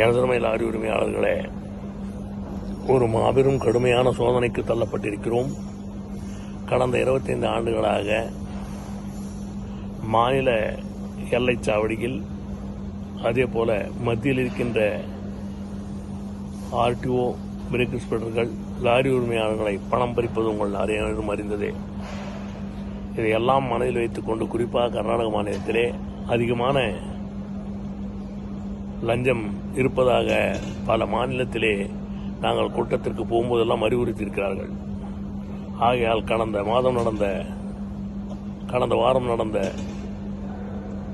எனதருமை லாரி உரிமையாளர்களே ஒரு மாபெரும் கடுமையான சோதனைக்கு தள்ளப்பட்டிருக்கிறோம். கடந்த 25 ஆண்டுகளாக மாநில எல்லைச்சாவடியில் அதே போல மத்தியில் இருக்கின்ற ஆர்டிஓ பிரேக் இன்ஸ்பெக்டர்கள் லாரி உரிமையாளர்களை பணம் பறிப்பது உங்கள் அனைவரும் அறிந்ததே. இதையெல்லாம் மனதில் வைத்துக்கொண்டு குறிப்பாக கர்நாடக மாநிலத்திலே அதிகமான லஞ்சம் இருப்பதாக பல மாநிலத்திலே நாங்கள் கூட்டத்திற்கு போகும்போதெல்லாம் அறிவுறுத்தியிருக்கிறார்கள். ஆகையால் கடந்த மாதம் நடந்த கடந்த வாரம் நடந்த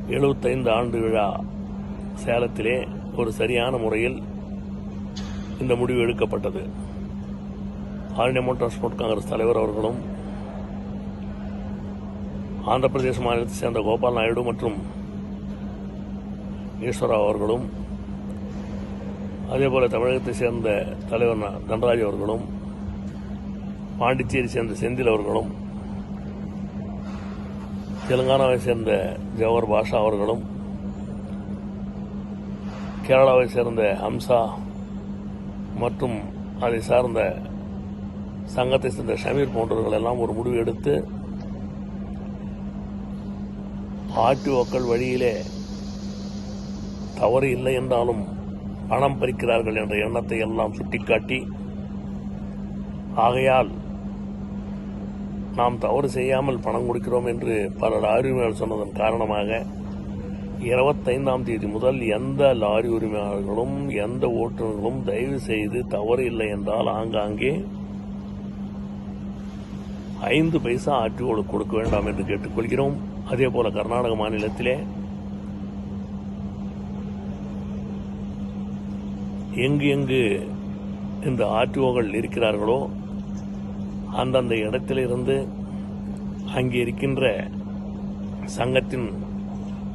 எழுபத்தைந்து ஆண்டு விழா சேலத்திலே ஒரு சரியான முறையில் இந்த முடிவு எடுக்கப்பட்டது. ஆல் இண்டியா மோட்டார் காங்கிரஸ் தலைவர் அவர்களும் ஆந்திர பிரதேச மாநிலத்தை சேர்ந்த கோபால் நாயுடு மற்றும் ஈஸ்வரா அவர்களும் அதேபோல தமிழகத்தை சேர்ந்த தலைவர் ந- தண்டராஜ் அவர்களும் பாண்டிச்சேரி சேர்ந்த செந்தில் அவர்களும் தெலுங்கானாவை சேர்ந்த ஜவஹர் பாஷா அவர்களும் கேரளாவை சேர்ந்த ஹம்சா மற்றும் அதை சார்ந்த சங்கத்தை சேர்ந்த ஷமீர் போன்றவர்கள் எல்லாம் ஒரு முடிவு எடுத்து ஆர்டிஓக்கள் வழியிலே தவறு இல்லை என்றாலும் பணம் பறிக்கிறார்கள் என்ற எண்ணத்தை எல்லாம் சுட்டிக்காட்டி ஆகையால் நாம் தவறு செய்யாமல் பணம் கொடுக்கிறோம் என்று பல லாரி உரிமையாளர் சொன்னதன் காரணமாக இருபத்தைந்தாம் தேதி முதல் எந்த லாரி உரிமையாளர்களும் எந்த ஓட்டுநர்களும் தயவு செய்து தவறு இல்லை என்றால் ஆங்காங்கே ஐந்து பைசா ஆர்டிஓளுக்கு கொடுக்க வேண்டாம் என்று கேட்டுக்கொள்கிறோம். அதே போல கர்நாடக மாநிலத்திலே எங்கு எங்கு இந்த ஆர்டிஓகள் இருக்கிறார்களோ அந்தந்த இடத்திலிருந்து அங்கே இருக்கின்ற சங்கத்தின்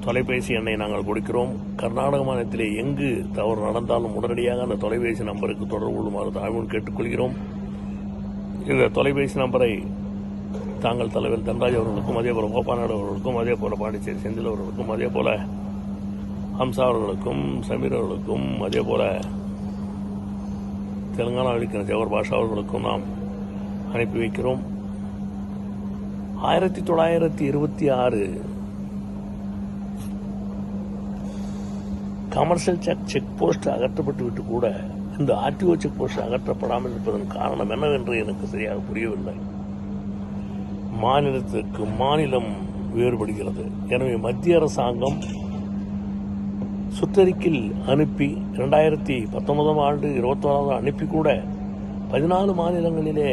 தொலைபேசி எண்ணை நாங்கள் கொடுக்கிறோம். கர்நாடக மாநிலத்திலே எங்கு தவறு நடந்தாலும் உடனடியாக அந்த தொலைபேசி நம்பருக்கு தொடர்பு கொள்ளுமாறு தாழ்வுடன் கேட்டுக்கொள்கிறோம். இந்த தொலைபேசி நம்பரை தாங்கள் தலைவர் தன்ராஜ் அவர்களுக்கும் அதே போல கோபாநாடு அவர்களுக்கும் அதே போல பாண்டிச்சேரி செந்தில் அவர்களுக்கும் அதே போல ஹம்சா அவர்களுக்கும் சமீர் அவர்களுக்கும் அதே போல தெலுங்கானாவில் இருக்கிற ஜவஹர் பாஷா அவர்களுக்கும் நாம் அனுப்பி வைக்கிறோம். ஆயிரத்தி தொள்ளாயிரத்தி இருபத்தி ஆறு கமர்ஷியல் செக் செக் போஸ்ட் அகற்றப்பட்டு விட்டு கூட இந்த ஆர்டிஓ செக் போஸ்ட் அகற்றப்படாமல் இருப்பதன் காரணம் என்னவென்று எனக்கு சரியாக புரியவில்லை. மாநிலத்திற்கு மாநிலம் வேறுபடுகிறது. எனவே மத்திய அரசாங்கம் சுத்தரிக்கில் அனுப்பி இரண்டாயிரத்தி பத்தொன்பதாம் ஆண்டு இருபத்தோராவது அனுப்பி கூட பதினாலு மாநிலங்களிலே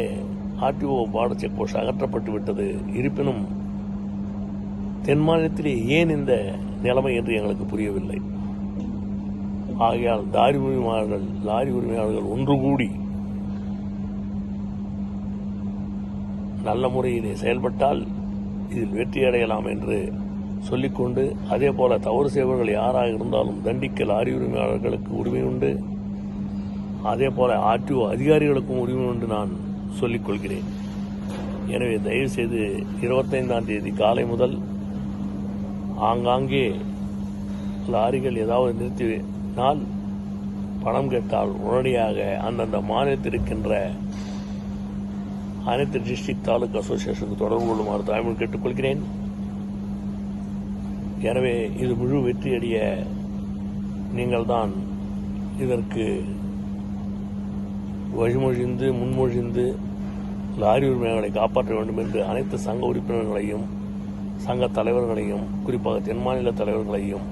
ஆர்டிஓ பார்டர் செக் போஸ்ட் அகற்றப்பட்டு விட்டது. இருப்பினும் தென் மாநிலத்திலே ஏன் இந்த நிலைமை என்று எங்களுக்கு புரியவில்லை. ஆகையால் லாரி உரிமையாளர்கள் லாரி உரிமையாளர்கள் ஒன்று கூடி நல்ல முறையிலே செயல்பட்டால் இதில் வெற்றி அடையலாம் என்று சொல்லிக்கொண்டு அதே போல தவறு செய்பவர்கள் யாராக இருந்தாலும் தண்டிக்க லாரி உரிமையாளர்களுக்கு உரிமை உண்டு. அதே போல ஆர்டிஓ அதிகாரிகளுக்கும் உரிமை உண்டு நான் சொல்லிக் கொள்கிறேன் எனவே தயவு செய்து இருபத்தைந்தாம் தேதி காலை முதல் ஆங்காங்கே லாரிகள் ஏதாவது நிறுத்தினால் பணம் கேட்டால் உடனடியாக அந்தந்த மாநிலத்தில் இருக்கின்ற அனைத்து டிஸ்ட்ரிக்ட் தாலுக் அசோசியேஷனுக்கு தொடர்பு கொள்ளுமாறு தாய்மொழி கேட்டுக்கொள்கிறேன். எனவே இது முழு வெற்றியடைய நீங்கள்தான் இதற்கு வழிமொழிந்து முன்மொழிந்து லாரி உரிமையாளர்களை காப்பாற்ற வேண்டும் என்று அனைத்து சங்க உறுப்பினர்களையும் சங்க தலைவர்களையும் குறிப்பாக தென் மாநில தலைவர்களையும்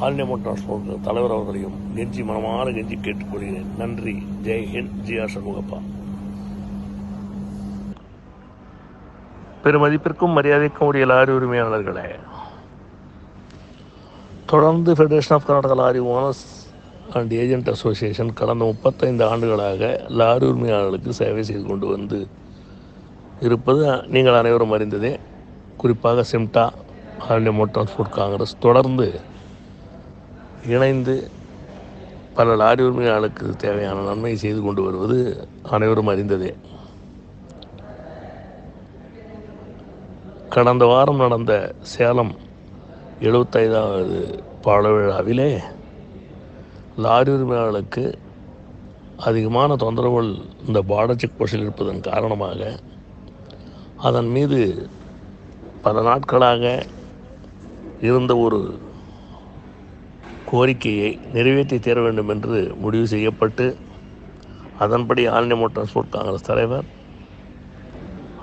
ஆல் இண்டியா மோட்டார் டிரான்ஸ்போர்ட் தலைவர் அவர்களையும் கெஞ்சி மனமான கெஞ்சி கேட்டுக்கொள்கிறேன். நன்றி. Jai Hind. G R Shanmugappa. பெருமதிப்பிற்கும் மரியாதைக்கும் உடைய லாரி உரிமையாளர்களே. தொடர்ந்து federation of Karnataka lorry owners and agent association கடந்த முப்பத்தைந்து ஆண்டுகளாக லாரி உரிமையாளர்களுக்கு சேவை செய்து கொண்டு வந்து இருப்பது நீங்கள் அனைவரும் அறிந்ததே. குறிப்பாக சிம்டா all India motor transport congress தொடர்ந்து இணைந்து பல லாரி உரிமையாளர்களுக்கு தேவையான நன்மை செய்து கொண்டு வருவது அனைவரும் அறிந்ததே. கடந்த வாரம் நடந்த சேலம் எழுபத்தைந்தாவது பாடவிழாவிலே லாரி உரிமையாளர்களுக்கு அதிகமான தொந்தரவுகள் இந்த பார்டர் செக் போஸ்டில் இருப்பதன் காரணமாக அதன் மீது பல நாட்களாக இருந்த ஒரு கோரிக்கையை நிறைவேற்றி தீர வேண்டும் என்று முடிவு செய்யப்பட்டு அதன்படி all India motor transport congress தலைவர்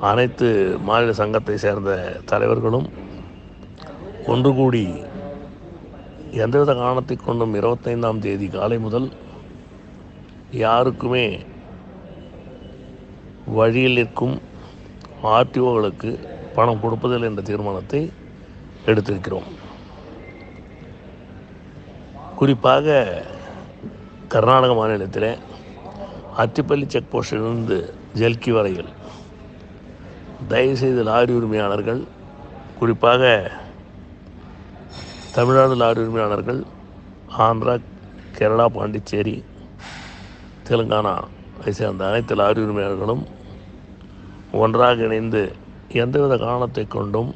அனைத்து மாநில சங்கத்தை சேர்ந்த தலைவர்களும் ஒன்று கூடி எந்தவித காரணத்தை கொண்டும் இருபத்தைந்தாம் தேதி காலை முதல் யாருக்குமே வழியில் நிற்கும் ஆர்டிஓகளுக்கு பணம் கொடுப்பதில்லை என்ற தீர்மானத்தை எடுத்திருக்கிறோம். குறிப்பாக கர்நாடக மாநிலத்தில் அத்திப்பள்ளி செக் போஸ்டிலிருந்து ஜெல்கி வரையில் தயவுசெய்து லாரி உரிமையாளர்கள் குறிப்பாக தமிழ்நாடு லாரி உரிமையாளர்கள் ஆந்திரா கேரளா பாண்டிச்சேரி தெலுங்கானா சேர்ந்த அனைத்து லாரி உரிமையாளர்களும் ஒன்றாக இணைந்து எந்தவித காரணத்தை கொண்டும்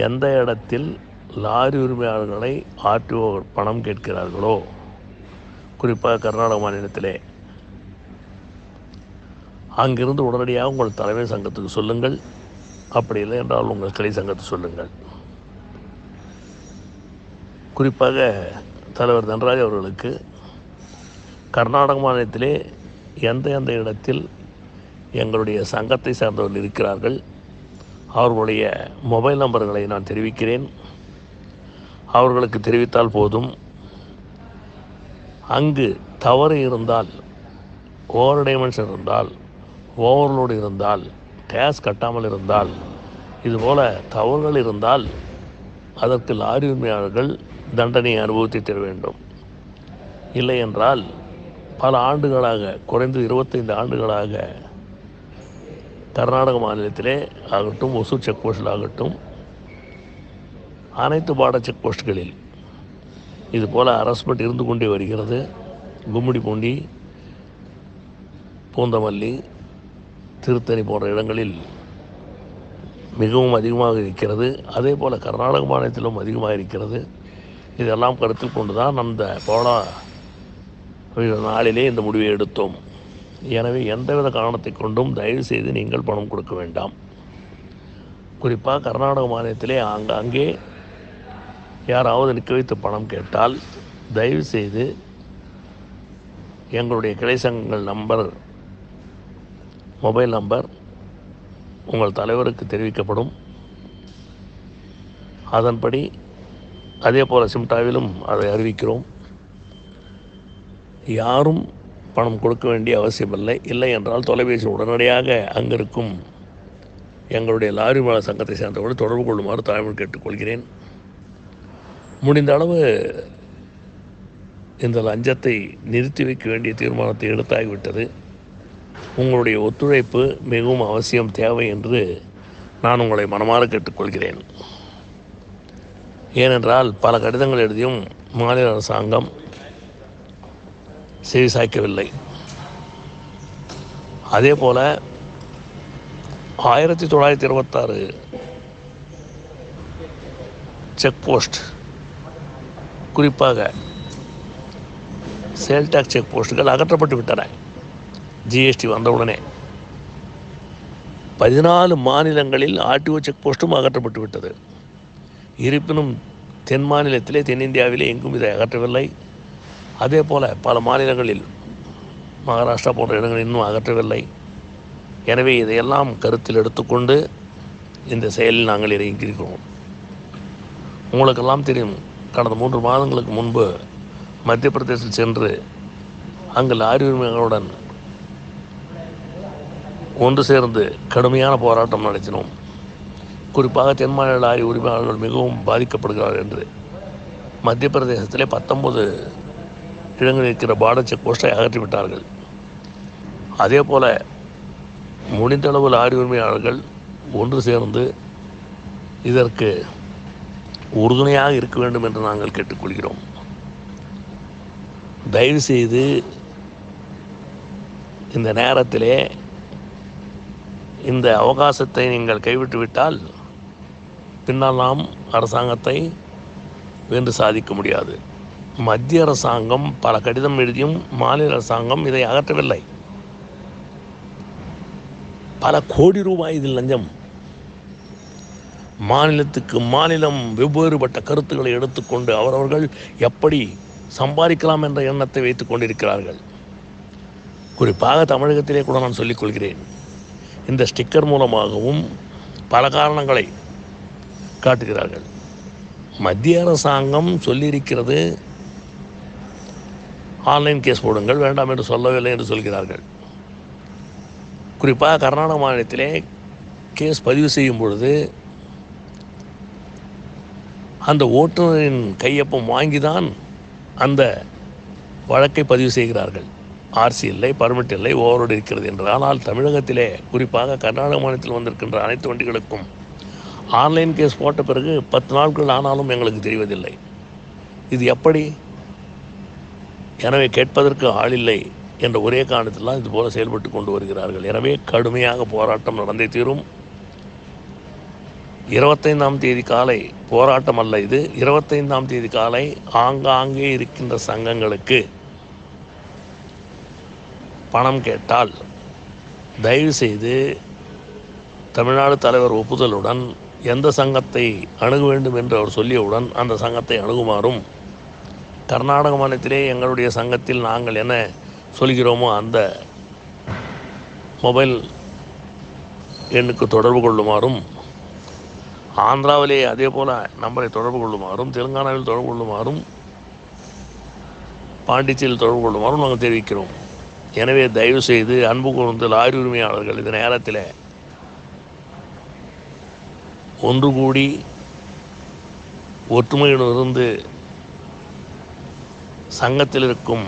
எந்த இடத்தில் லாரி உரிமையாளர்களை ஆர்டிஓ பணம் கேட்கிறார்களோ குறிப்பாக கர்நாடக மாநிலத்திலே அங்கிருந்து உடனடியாக உங்கள் தலைமை சங்கத்துக்கு சொல்லுங்கள். அப்படி இல்லை என்றால் உங்கள் கிளை சங்கத்தை சொல்லுங்கள். குறிப்பாக தலைவர் தன்ராஜ் அவர்களுக்கு கர்நாடக மாநிலத்திலே எந்த எந்த இடத்தில் எங்களுடைய சங்கத்தை சார்ந்தவர்கள் இருக்கிறார்கள் அவர்களுடைய மொபைல் நம்பர்களை நான் தெரிவிக்கிறேன். அவர்களுக்கு தெரிவித்தால் போதும். அங்கு தவறு இருந்தால் ஓவர் டைமென்ஷன் இருந்தால் ஓவர்லோடு இருந்தால் கேஸ் கட்டாமல் இருந்தால் இதுபோல் தவறுகள் இருந்தால் அதற்கு லாரி உரிமையாளர்கள் தண்டனை அனுபவித்து தர வேண்டும். இல்லை என்றால் பல ஆண்டுகளாக குறைந்து இருபத்தைந்து ஆண்டுகளாக கர்நாடக மாநிலத்திலே ஆகட்டும் ஒசூர் செக் போஸ்டில் ஆகட்டும் அனைத்து பாட செக் போஸ்ட்களில் இது போல் அரஸ்மெண்ட் இருந்து கொண்டே வருகிறது. கும்மிடி பூண்டி பூந்தமல்லி திருத்தணி போன்ற இடங்களில் மிகவும் அதிகமாக இருக்கிறது. அதே போல் கர்நாடக மாநிலத்திலும் அதிகமாக இருக்கிறது. இதெல்லாம் கருத்தில் கொண்டு தான் அந்த போலா நாளிலே இந்த முடிவை எடுத்தோம். எனவே எந்தவித காரணத்தை கொண்டும் தயவு செய்து நீங்கள் பணம் கொடுக்க வேண்டாம். குறிப்பாக கர்நாடக மாநிலத்திலே ஆங்காங்கே யாராவது நிற்க வைத்து பணம் கேட்டால் தயவு செய்து எங்களுடைய கிளை சங்கங்கள் நம்பர் மொபைல் நம்பர் உங்கள் தலைவருக்கு தெரிவிக்கப்படும். அதன்படி அதே போல் சிம்டாவிலும் அதை அறிவிக்கிறோம். யாரும் பணம் கொடுக்க வேண்டிய அவசியமில்லை இல்லை. என்றால் தொலைபேசி உடனடியாக அங்கிருக்கும் எங்களுடைய லாரி மேல சங்கத்தை சேர்ந்தவர்கள் தொடர்பு கொள்ளுமாறு தாழ்வு கேட்டுக்கொள்கிறேன். முடிந்த அளவு இந்த லஞ்சத்தை நிறுத்தி வைக்க வேண்டிய தீர்மானத்தை எடுத்தாகிவிட்டது. உங்களுடைய ஒத்துழைப்பு மிகவும் அவசியம் தேவை என்று நான் உங்களை மனமாற கேட்டுக்கொள்கிறேன். ஏனென்றால் பல கடிதங்கள் எழுதியும் மாநில அரசாங்கம் செவிசாய்க்கவில்லை. அதே போல் ஆயிரத்தி தொள்ளாயிரத்தி இருபத்தாறு செக் போஸ்ட் குறிப்பாக சேல் டேக்ஸ் செக் போஸ்ட்டுகள் அகற்றப்பட்டு விட்டன. ஜிஎஸ்டி வந்தவுடனே பதினாலு மாநிலங்களில் ஆர்டிஓ செக் போஸ்ட்டும் அகற்றப்பட்டு விட்டது. இருப்பினும் தென் மாநிலத்திலே தென்னிந்தியாவிலே எங்கும் இதை அகற்றவில்லை. அதே போல் பல மாநிலங்களில் மகாராஷ்டிரா போன்ற இடங்கள் இன்னும் அகற்றவில்லை. எனவே இதையெல்லாம் கருத்தில் எடுத்துக்கொண்டு இந்த செயலில் நாங்கள் இறங்கியிருக்கிறோம். உங்களுக்கெல்லாம் தெரியும் கடந்த மூன்று மாதங்களுக்கு முன்பு மத்திய பிரதேசத்தில் சென்று அங்கு லாரி உரிமைகளுடன் ஒன்று சேர்ந்து கடுமையான போராட்டம் நடத்தினோம். குறிப்பாக தென் மாநில லாரி உரிமையாளர்கள் மிகவும் பாதிக்கப்படுகிறார்கள் என்று. மத்திய பிரதேசத்திலே பத்தொன்பது இடங்களில் இருக்கிற பார்டர் செக் போஸ்ட்டை அகற்றிவிட்டார்கள். அதே போல் முடிந்தளவு லாரி உரிமையாளர்கள் ஒன்று சேர்ந்து இதற்கு உறுதுணையாக இருக்க வேண்டும் என்று நாங்கள் கேட்டுக்கொள்கிறோம். தயவுசெய்து இந்த நேரத்திலே இந்த அவகாசத்தை நீங்கள் கைவிட்டுவிட்டால் பின்னால் நாம் அரசாங்கத்தை வென்று சாதிக்க முடியாது. மத்திய அரசாங்கம் பல கடிதம் எழுதியும் மாநில அரசாங்கம் இதை அகற்றவில்லை. பல கோடி ரூபாய் இதில் லஞ்சம். மாநிலத்துக்கு மாநிலம் வெவ்வேறுபட்ட கருத்துக்களை எடுத்துக்கொண்டு அவரவர்கள் எப்படி சம்பாதிக்கலாம் என்ற எண்ணத்தை வைத்துக் கொண்டிருக்கிறார்கள். குறிப்பாக தமிழகத்திலே கூட நான் சொல்லிக் கொள்கிறேன். இந்த ஸ்டிக்கர் மூலமாகவும் பல காரணங்களை காட்டுகிறார்கள். மத்திய அரசாங்கம் சொல்லியிருக்கிறது ஆன்லைன் கேஸ் போடுங்கள் வேண்டாம் என்று சொல்லவில்லை என்று சொல்கிறார்கள். குறிப்பாக கர்நாடக மாநிலத்திலே கேஸ் பதிவு செய்யும் பொழுது அந்த ஓட்டுநரின் கையொப்பம் வாங்கி தான் அந்த வழக்கை பதிவு செய்கிறார்கள். ஆர்சி இல்லை பர்மிட் இல்லை ஓவரோடு இருக்கிறது என்று ஆனால் தமிழகத்திலே குறிப்பாக கர்நாடக மாநிலத்தில் வந்திருக்கின்ற அனைத்து வண்டிகளுக்கும் ஆன்லைன் கேஸ் போட்ட பிறகு பத்து நாட்கள் ஆனாலும் எங்களுக்கு தெரிவதில்லை. இது எப்படி? எனவே கேட்பதற்கு ஆளில்லை என்ற ஒரே காரணத்தில் இது போல செயல்பட்டு கொண்டு வருகிறார்கள். எனவே கடுமையாக போராட்டம் நடந்தே தீரும். இருபத்தைந்தாம் தேதி காலை போராட்டம் அல்ல இது. இருபத்தைந்தாம் தேதி காலை ஆங்காங்கே இருக்கின்ற சங்கங்களுக்கு பணம் கேட்டால் தயவுசெய்து தமிழ்நாடு தலைவர் ஒப்புதலுடன் எந்த சங்கத்தை அணுக வேண்டும் என்று அவர் சொல்லியவுடன் அந்த சங்கத்தை அணுகுமாறும் கர்நாடக மாநிலத்திலே எங்களுடைய சங்கத்தில் நாங்கள் என்ன சொல்கிறோமோ அந்த மொபைல் எண்ணுக்கு தொடர்பு கொள்ளுமாறும் ஆந்திராவிலே அதே போல் நம்பரை தொடர்பு கொள்ளுமாறும் தெலுங்கானாவில் தொடர்பு கொள்ளுமாறும் பாண்டிச்சேரியில் தொடர்பு கொள்ளுமாறும் நாங்கள் தெரிவிக்கிறோம். எனவே தயவு செய்து அன்பு கூர்ந்து லாரி உரிமையாளர்கள் இந்த நேரத்தில் ஒன்று கூடி ஒற்றுமையிலிருந்து சங்கத்தில் இருக்கும்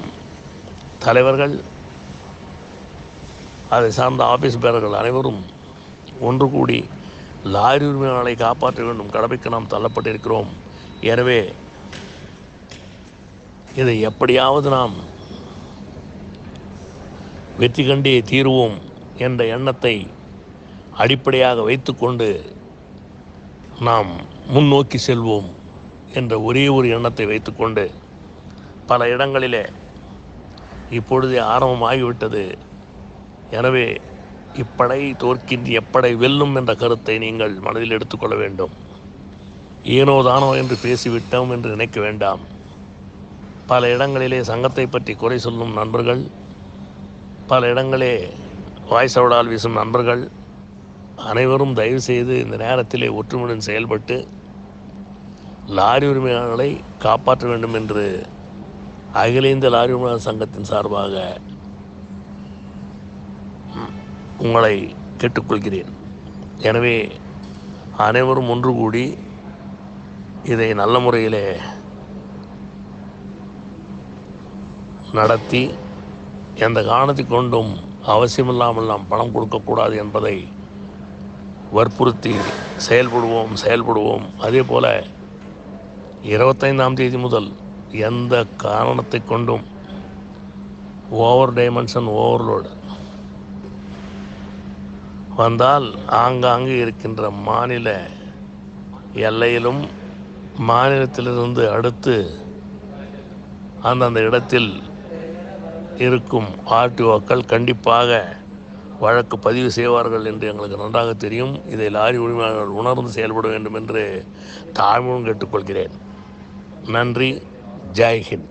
தலைவர்கள் அதை சார்ந்த ஆஃபீஸ் பேரர்கள் அனைவரும் ஒன்று கூடி லாரி உரிமையாளரை காப்பாற்ற வேண்டும். கடமைக்கு நாம் தள்ளப்பட்டிருக்கிறோம். எனவே இதை எப்படியாவது நாம் வெற்றி கண்டே தீருவோம் என்ற எண்ணத்தை அடிப்படையாக வைத்துக்கொண்டு நாம் முன்னோக்கி செல்வோம் என்ற ஒரே ஒரு எண்ணத்தை வைத்துக்கொண்டு பல இடங்களிலே இப்பொழுதே ஆரம்பமாகிவிட்டது. எனவே இப்படை தோற்கின்ற எப்படை வெல்லும் என்ற கருத்தை நீங்கள் மனதில் எடுத்துக்கொள்ள வேண்டும். ஏனோ தானோ என்று பேசிவிட்டோம் என்று நினைக்க வேண்டாம். பல இடங்களிலே சங்கத்தை பற்றி குறை சொல்லும் நண்பர்கள் பல இடங்களே வாய்ஸ் அவுடால் வீசும் நண்பர்கள் அனைவரும் தயவு செய்து இந்த நேரத்திலே ஒற்றுமையுடன் செயல்பட்டு லாரி உரிமையாளர்களை காப்பாற்ற வேண்டும் என்று அகில இந்திய லாரி உரிமையாளர் சங்கத்தின் சார்பாக உங்களை கேட்டுக்கொள்கிறேன். எனவே அனைவரும் ஒன்று கூடி இதை நல்ல முறையிலே நடத்தி எந்த காரணத்தை கொண்டும் அவசியமில்லாமல் நாம் பணம் கொடுக்கக்கூடாது என்பதை வற்புறுத்தி செயல்படுவோம் செயல்படுவோம். அதே போல் இருபத்தைந்தாம் தேதி முதல் எந்த காரணத்தை கொண்டும் ஓவர் டைமென்ஷன் ஓவர்லோடு வந்தால் ஆங்காங்கு இருக்கின்ற மாநில எல்லையிலும் மாநிலத்திலிருந்து அடுத்து அந்தந்த இடத்தில் இருக்கும் ஆர்டிஓக்கள் கண்டிப்பாக வழக்கு பதிவு செய்வார்கள் என்று எங்களுக்கு நன்றாக தெரியும். இதை லாரி உரிமையாளர்கள் உணர்ந்து செயல்பட வேண்டும் என்று தாழ்மையும் கேட்டுக்கொள்கிறேன். நன்றி. ஜெய்ஹிந்த்